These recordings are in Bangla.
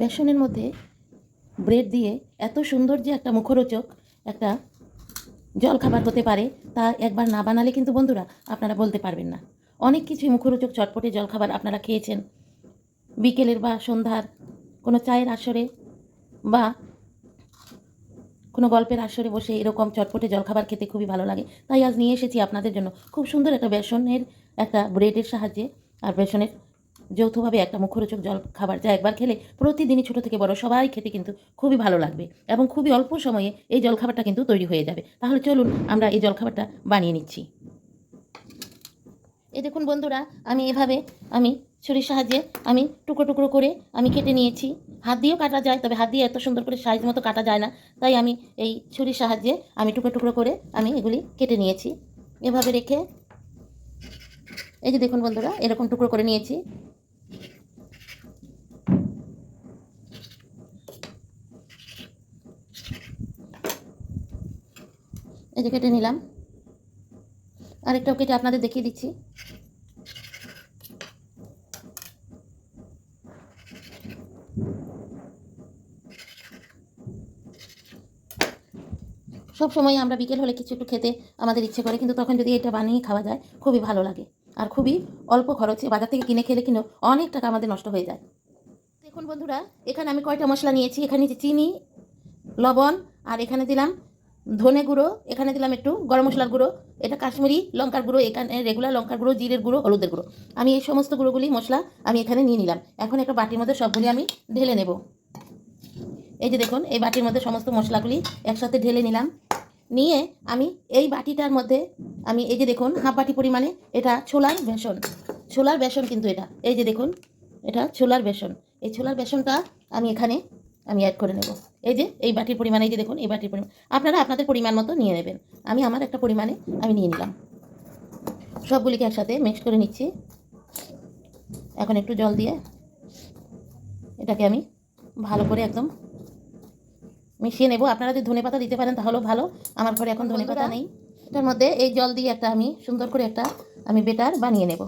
বেসনের মধ্যে ব্রেড দিয়ে এত সুন্দর যে একটা মুখরোচক একটা জল খাবার হতে পারে, তা একবার না বানালে কিন্তু বন্ধুরা আপনারা বলতে পারবেন না। অনেক কিছুই মুখরোচক চটপটে জল খাবার আপনারা খেয়েছেন। বিকেলের বা সন্ধ্যার কোনো চায়ের আসরে বা কোনো গল্পের আসরে বসে এরকম চটপটে জলখাবার খেতে খুবই ভালো লাগে। তাই আজ নিয়ে এসেছি আপনাদের জন্য। খুব সুন্দর একটা বেসনের একটা ব্রেডের সাহায্যে, আর বেসনের যৌথভাবে একটা মুখরোচক জল খাবার যা একবার খেলে প্রতিদিনই ছোটো থেকে বড় সবাই খেতে কিন্তু খুবই ভালো লাগবে এবং খুবই অল্প সময়ে এই জলখাবারটা কিন্তু তৈরি হয়ে যাবে। তাহলে চলুন আমরা এই জলখাবারটা বানিয়ে নিচ্ছি। এই দেখুন বন্ধুরা, আমি এভাবে আমি ছুরির সাহায্যে আমি টুকরো টুকরো করে আমি কেটে নিয়েছি। হাত দিয়েও কাটা যায়, তবে হাত দিয়ে এত সুন্দর করে সাইজ মতো কাটা যায় না। তাই আমি এই ছুরির সাহায্যে আমি টুকরো টুকরো করে আমি এগুলি কেটে নিয়েছি। এভাবে রেখে এই যে দেখুন বন্ধুরা, এরকম টুকরো করে নিয়েছি। এই যে কেটে নিলাম। আরেকটাও কেটে আপনাদের দেখিয়ে দিচ্ছি। সব সময় আমরা বিকেল হলে কিছু একটু খেতে আমাদের ইচ্ছে করে, কিন্তু তখন যদি এটা বানিয়ে খাওয়া যায়, খুবই ভালো লাগে। আর খুবই অল্প খরচে বাজার থেকে কিনে খেলে কিন্তু অনেক টাকা আমাদের নষ্ট হয়ে যায়। দেখুন বন্ধুরা, এখানে আমি কয়টা মশলা নিয়েছি। এখানে যে চিনি, লবণ, আর এখানে দিলাম ধনে গুঁড়ো, এখানে দিলাম একটু গরম মশলার গুঁড়ো, এটা কাশ্মীরি লঙ্কার গুঁড়ো, এখানে রেগুলার লঙ্কার গুঁড়ো, জিরের গুঁড়ো, হলুদের গুঁড়ো। আমি এই সমস্ত গুঁড়োগুলি মশলা আমি এখানে নিয়ে নিলাম। এখন একটা বাটির মধ্যে সবগুলি আমি ঢেলে নেব। এই যে দেখুন, এই বাটির মধ্যে সমস্ত মশলাগুলি একসাথে ঢেলে নিলাম। নিয়ে আমি এই বাটিটার মধ্যে আমি এই যে দেখুন, হাফ বাটি পরিমাণে এটা ছোলার বেসন। ছোলার বেসন কিন্তু এটা। এই যে দেখুন, এটা ছোলার বেসন। এই ছোলার বেসনটা আমি এখানে আমি অ্যাড করে নেব। এই যে এই বাটির পরিমাণ এই যে দেখুন এই বাটির পরিমাণ। আপনারা আপনাদের পরিমাণ মতো নিয়ে নেবেন। আমি আমার একটা পরিমাণে আমি নিয়ে নিলাম। সবগুলিকে একসাথে মিক্স করে নিচ্ছি। এখন একটু জল দিয়ে এটাকে আমি ভালো করে একদম মিশিয়ে নেব। আপনারা যদি ধনে পাতা দিতে পারেন তাহলেও ভালো। আমার ঘরে এখন ধনে পাতা নেই। এটার মধ্যে এই জল দিয়ে একটা আমি সুন্দর করে একটা আমি বেটার বানিয়ে নেব।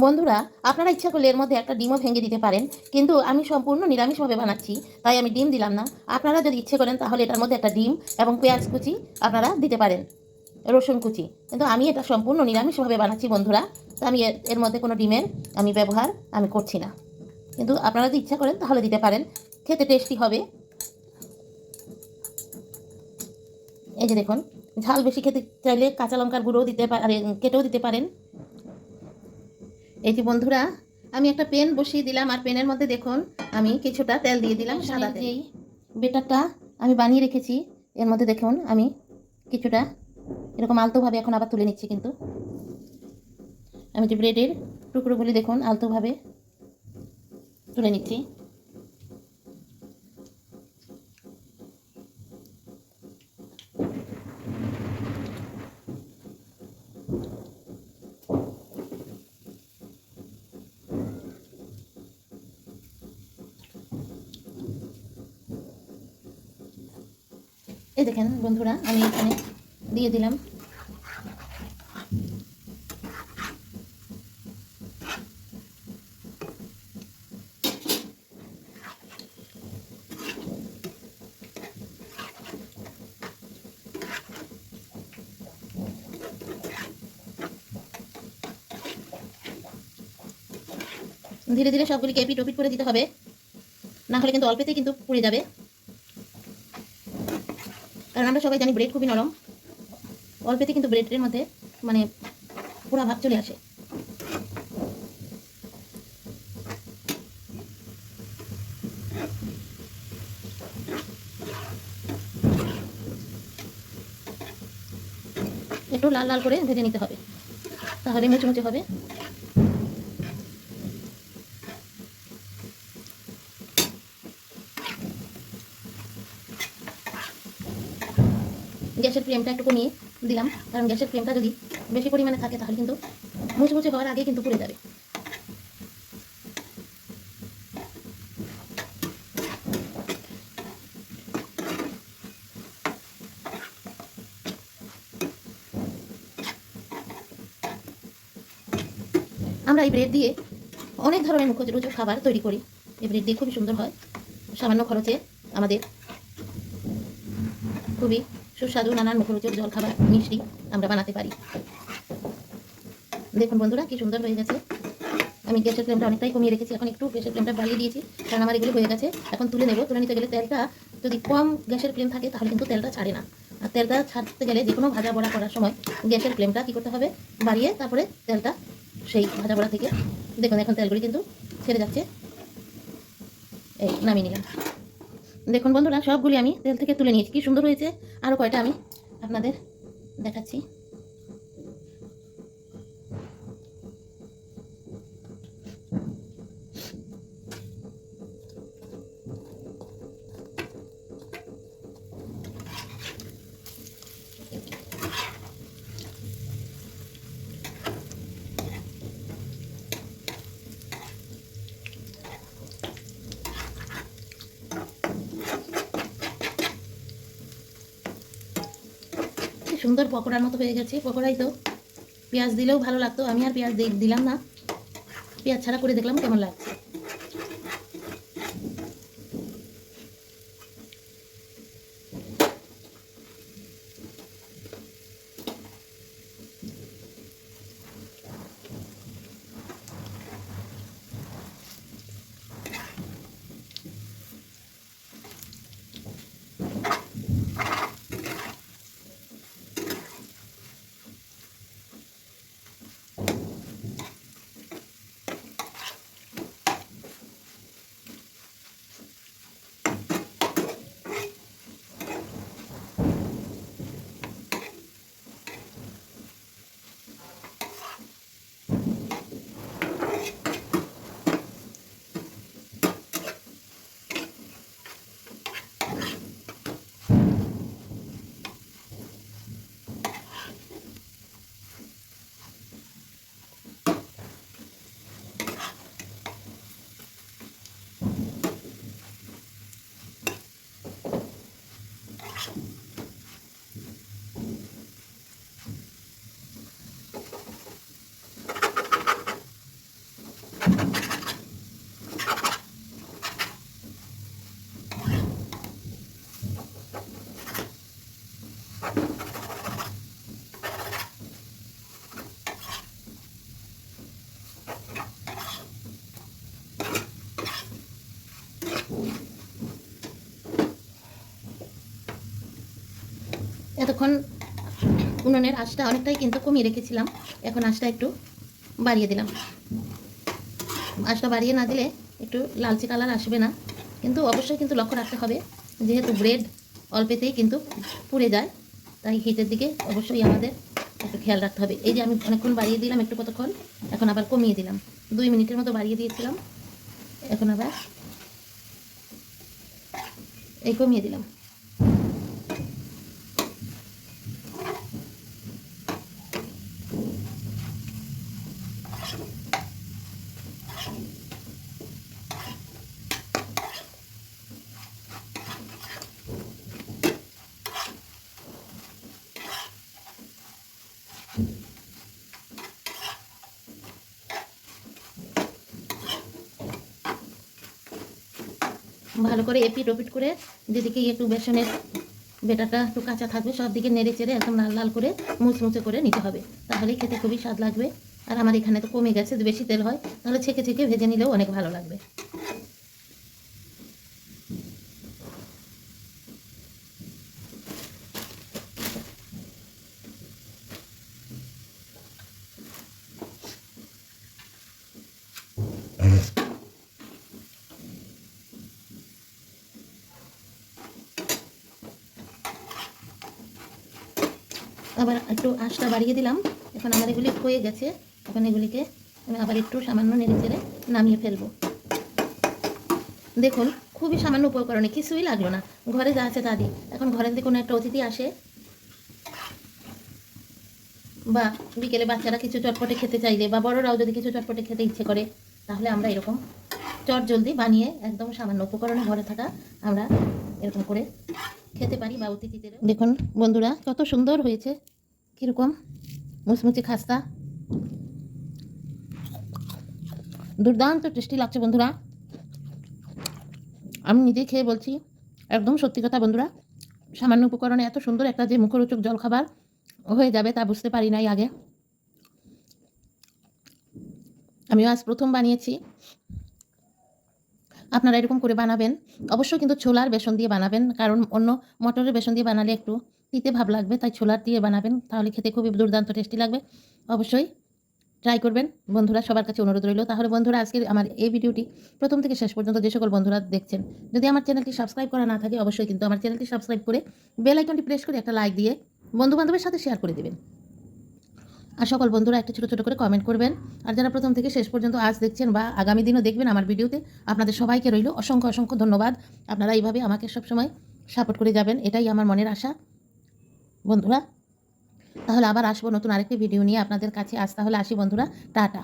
বন্ধুরা, আপনারা ইচ্ছা করলে এর মধ্যে একটা ডিমও ভেঙে দিতে পারেন, কিন্তু আমি সম্পূর্ণ নিরামিষভাবে বানাচ্ছি, তাই আমি ডিম দিলাম না। আপনারা যদি ইচ্ছে করেন তাহলে এটার মধ্যে একটা ডিম এবং পেঁয়াজ কুচি আপনারা দিতে পারেন, রসুন কুচি। কিন্তু আমি এটা সম্পূর্ণ নিরামিষভাবে বানাচ্ছি বন্ধুরা তো আমি এর- মধ্যে কোনো ডিমের আমি ব্যবহার আমি করছি না। কিন্তু আপনারা যদি ইচ্ছা করেন তাহলে দিতে পারেন, খেতে টেস্টি হবে। এই যে দেখুন, ঝাল বেশি খেতে চাইলে কাঁচা লঙ্কার গুঁড়োও দিতে পারেন কেটেও দিতে পারেন। এই যে বন্ধুরা আমি একটা পেন বসিয়ে দিলাম আর পেনের মধ্যে দেখুন আমি কিছুটা তেল দিয়ে দিলাম সাদা যেই বেটারটা আমি বানিয়ে রেখেছি এর মধ্যে দেখুন আমি কিছুটা এরকম আলতোভাবে এখন আবার তুলে নিচ্ছি কিন্তু। আমি যে ব্রেডের টুকরোগুলি দেখুন আলতোভাবে তুলে নিচ্ছি। এই দেখেন বন্ধুরা, আমি এখানে দিয়ে দিলাম। ধীরে ধীরে সবগুলিকে এপিট ওপিট করে দিতে হবে। না হলে কিন্তু অল্পেতেই কিন্তু পুড়ে যাবে। কারণ আমরা সবাই জানি ব্রেড খুবই নরম। অল্পেতে কিন্তু ব্রেডের মধ্যে মানে পুরা ভাব চলে আসে। একটু লাল লাল করে ভেজে নিতে হবে। তাহলে মুচমুচে হবে। ফ্লেমটা একটু কমিয়ে দিলাম। কারণ গ্যাসের ফ্লেমটা যদি বেশি পরিমাণে থাকে, তাহলে কিন্তু মুছে মুছে হওয়ার আগে কিন্তু পুড়ে যাবে। আমরা এই ব্রেড দিয়ে অনেক ধরনের মুখরোচক খাবার তৈরি করি। এই ব্রেড দিয়ে খুবই সুন্দর হয়। সামান্য খরচে আমাদের খুবই সুস্বাদু নানান মুখরোচক জল খাবার মিষ্টি আমরা বানাতে পারি। দেখুন বন্ধুরা, কি সুন্দর হয়ে গেছে। আমি গ্যাসের ফ্লেমটা অনেকটাই কমিয়ে রেখেছি, এখন একটু গ্যাসের ফ্লেমটা বাড়িয়ে দিয়েছি, কারণ আমার এগুলো হয়ে গেছে। এখন তুলে নেব, তুলে নিতে গেলে তেলটা, যদি কম গ্যাসের ফ্লেম থাকে তাহলে কিন্তু তেলটা ছাড়ে না। আর তেলটা ছাড়তে গেলে যে কোনো ভাজা বড়া করার সময় গ্যাসের ফ্লেমটা কী করতে হবে? বাড়িয়ে তারপরে তেলটা সেই ভাজা বড়া থেকে, দেখুন এখন তেলগুলি কিন্তু ছেড়ে যাচ্ছে। এই নামিয়ে নিলাম। দেখুন বন্ধুরা, সবগুলি আমি তেল থেকে তুলে নিয়েছি। কি সুন্দর হয়েছে। আরও কয়টা আমি আপনাদের দেখাচ্ছি। সুন্দর পকোড়ার মতো হয়ে গেছে। পকোড়াই তো। পেঁয়াজ দিলেও ভালো লাগতো। আমি আর পেঁয়াজ দিলাম না। পেঁয়াজ ছাড়া করে দেখলাম কেমন লাগছে। এতক্ষণ উনুনের আঁচটা অনেকটাই কিন্তু কমিয়ে রেখেছিলাম। এখন আঁচটা একটু বাড়িয়ে দিলাম। আঁচটা বাড়িয়ে না দিলে একটু লালচে কালার আসবে না। কিন্তু অবশ্যই কিন্তু লক্ষ্য রাখতে হবে, যেহেতু ব্রেড অল্পেতেই কিন্তু পুড়ে যায়, তাই হিটের দিকে অবশ্যই আমাদের একটু খেয়াল রাখতে হবে। এই যে আমি অনেকক্ষণ বাড়িয়ে দিলাম একটু কতক্ষণ, এখন আবার কমিয়ে দিলাম। দুই মিনিটের মতো বাড়িয়ে দিয়েছিলাম, এখন আবার এই কমিয়ে দিলাম। ভালো করে এপিট ওপিট করে যেদিকে একটু বেসনের বেটাটা একটু কাঁচা থাকবে, সব দিকে নেড়ে চেড়ে একদম লাল লাল করে মুচমুচে করে নিতে হবে। তাহলেই খেতে খুবই স্বাদ লাগবে। আর আমার এখানে তো কমে গেছে বেশি তেল হয়, তাহলে ছেঁকে ছেঁকে ভেজে নিলেও অনেক ভালো লাগবে। আবার একটু আঁচটা বাড়িয়ে দিলাম। এখন আমার এগুলি হয়ে গেছে। এখন এগুলিকে আমি আবার একটু সামান্য নেড়ে চেড়ে নামিয়ে ফেলব। দেখুন, খুবই সামান্য উপকরণে কিছুই লাগল না। ঘরে যা আছে তা দিই। এখন ঘরের দিকে কোনো একটা অতিথি আসে। বা বিকেলে বাচ্চারা কিছু চটপটে খেতে চাইলে বা বড়রাও যদি কিছু চটপটে খেতে ইচ্ছে করে, তাহলে আমরা এরকম চট জলদি বানিয়ে একদম সামান্য উপকরণে ঘরে থাকা আমরা এরকম করে খেতে পারি বা অতিথিদের দেখুন, বন্ধুরা, কত সুন্দর হয়েছে। কীরকম? মুচমুচে খাস্তা। দুর্দান্ত টেস্টি লাগছে, বন্ধুরা। আমি নিজেই খেয়ে বলছি, একদম সত্যি কথা, বন্ধুরা। সামান্য উপকরণে এত সুন্দর একটা যে মুখরোচক জলখাবার হয়ে যাবে তা বুঝতে পারি নাই আগে। আমিও আজ প্রথম বানিয়েছি। আপনারা এরকম করে বানাবেন। অবশ্যই কিন্তু ছোলার বেসন দিয়ে বানাবেন, কারণ অন্য মটরের বেসন দিয়ে বানালে একটু তিতে ভাব লাগবে, তাই ছোলার দিয়ে বানাবেন, তাহলে খেতে খুবই দুর্দান্ত টেস্টি লাগবে। অবশ্যই ট্রাই করবেন। বন্ধুরা, সবার কাছে অনুরোধ রইল। তাহলে বন্ধুরা, আজকের আমার এই ভিডিওটি প্রথম থেকে শেষ পর্যন্ত যে সকল বন্ধুরা দেখছেন, যদি আমার চ্যানেলটি সাবস্ক্রাইব করা না থাকে, অবশ্যই কিন্তু আমার চ্যানেলটি সাবস্ক্রাইব করে বেল আইকনটি প্রেস করে একটা লাইক দিয়ে বন্ধু বান্ধবের সাথে শেয়ার করে দেবেন। আর সকল বন্ধুরা একটা ছোটো ছোটো করে কমেন্ট করবেন। আর যারা প্রথম থেকে শেষ পর্যন্ত আজ দেখছেন বা আগামী দিনও দেখবেন আমার ভিডিওতে, আপনাদের সবাইকে রইল অসংখ্য অসংখ্য ধন্যবাদ। আপনারা এইভাবে আমাকে সবসময় সাপোর্ট করে যাবেন, এটাই আমার মনের আশা। বন্ধুরা, তাহলে আবার আসব নতুন আরেকটি ভিডিও নিয়ে আপনাদের কাছে। আজ তাহলে আসি বন্ধুরা, টাটা।